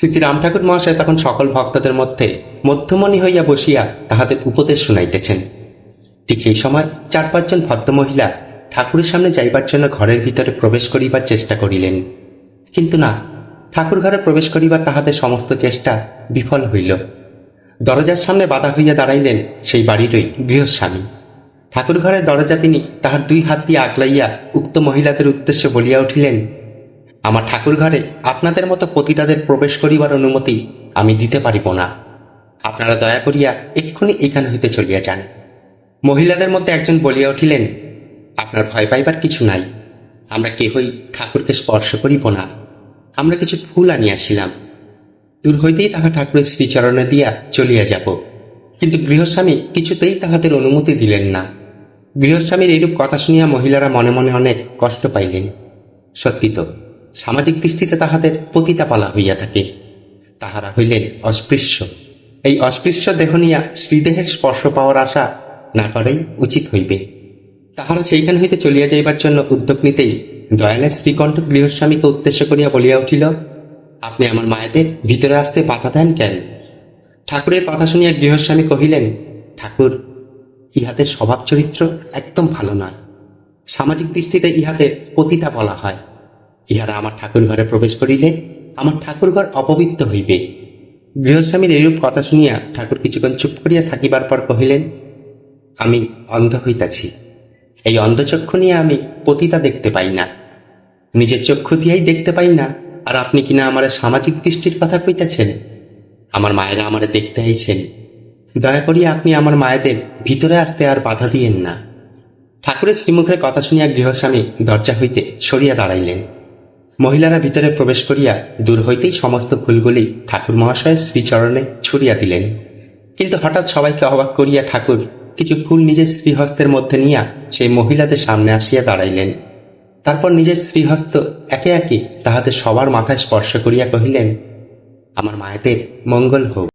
শ্রী শ্রী রাম ঠাকুর মহাশয় তখন সকল ভক্তদের মধ্যে মধ্যমণি হইয়া বসিয়া তাহাদের উপদেশ শুনাইতেছেন। ঠিক সেই সময় চার পাঁচজন ভদ্রমহিলা ঠাকুরের সামনে যাইবার জন্য ঘরের ভিতরে প্রবেশ করিবার চেষ্টা করিলেন। কিন্তু না, ঠাকুর ঘরে প্রবেশ করিবার তাহাদের সমস্ত চেষ্টা বিফল হইল। দরজার সামনে বাধা হইয়া দাঁড়াইলেন সেই বাড়িরই গৃহস্বামী। ঠাকুর ঘরের দরজা তিনি তাহার দুই হাত দিয়ে আগলাইয়া উক্ত মহিলাদের উদ্দেশ্যে বলিয়া উঠিলেন আমার ঠাকুর ঘরে আপনাদের মতো পতিতাদের প্রবেশ করিবার অনুমতি আমি দিতে পারিব না। আপনারা দয়া করিয়া এক্ষুনি এখান হইতে চলিয়া যান। মহিলাদের মধ্যে একজন বলিয়া উঠিলেন, আপনার ভয় পাইবার কিছু নাই। আমরা কেহই ঠাকুরকে স্পর্শ করিব না। আমরা কিছু ফুল আনিয়াছিলাম। দূর হইতেই তাহা ঠাকুরের শ্রীচরণে দিয়া চলিয়া যাব। কিন্তু গৃহস্বামী কিছুতেই তাহাদের অনুমতি দিলেন না। গৃহস্বামীর এইরূপ কথা শুনিয়া মহিলারা মনে মনে অনেক কষ্ট পাইলেন। সত্যি তো সামাজিক দৃষ্টিতে তাহাদের পতিতা পালা হইয়া থাকে। তাহারা হইলেন অস্পৃশ্য। এই অস্পৃশ্য দেহ নিয়া শ্রীদেহের স্পর্শ পাওয়ার আশা না করাই উচিত হইবে। তাহারা সেইখান হইতে চলিয়া যাইবার জন্য উদ্যোগ নিতেই দয়ালের শ্রীকণ্ঠ গৃহস্বামীকে উদ্দেশ্য করিয়া বলিয়া উঠিল, আপনি আমার মায়েদের ভিতরে আসতে বাধা দেন কেন? ঠাকুরের কথা শুনিয়া গৃহস্বামী কহিলেন, ঠাকুর ইহাদের স্বভাব চরিত্র একদম ভালো নয়। সামাজিক দৃষ্টিতে ইহাদের পতিতা বলা হয়। ইহারা আমার ঠাকুর ঘরে প্রবেশ করিলে আমার ঠাকুর ঘর অপবিত্র হইবে। গৃহস্বামীর এইরূপ কথা শুনিয়া ঠাকুর কিছুক্ষণ চুপ করিয়া থাকিবার পর কহিলেন, আমি অন্ধ হইতাছি। এই অন্ধচক্ষু নিয়ে আমি পতিতা দেখতে পাই না। নিজের চক্ষু দিয়াই দেখতে পাই না, আর আপনি কিনা আমার সামাজিক দৃষ্টির কথা কইতেছেন? আমার মায়েরা আমারে দেখতে আইছেন। দয়া করিয়া আপনি আমার মায়েদের ভিতরে আসতে আর বাধা দিয়েন না। ঠাকুরের শ্রীমুখের কথা শুনিয়া গৃহস্বামী দরজা হইতে সরিয়া দাঁড়াইলেন। মহিলারা ভিতরে প্রবেশ করিয়া দূর হইতেই সমস্ত ফুলগুলি ঠাকুর মহাশয়ের শ্রীচরণে ছুড়িয়া দিলেন। কিন্তু হঠাৎ সবাইকে অবাক করিয়া ঠাকুর কিছু ফুল নিজের শ্রীহস্তের মধ্যে নিয়া সেই মহিলাদের সামনে আসিয়া দাঁড়াইলেন। তারপর নিজের শ্রীহস্ত একে একে তাহাতে সবার মাথায় স্পর্শ করিয়া কহিলেন, আমার মায়েদের মঙ্গল হোক।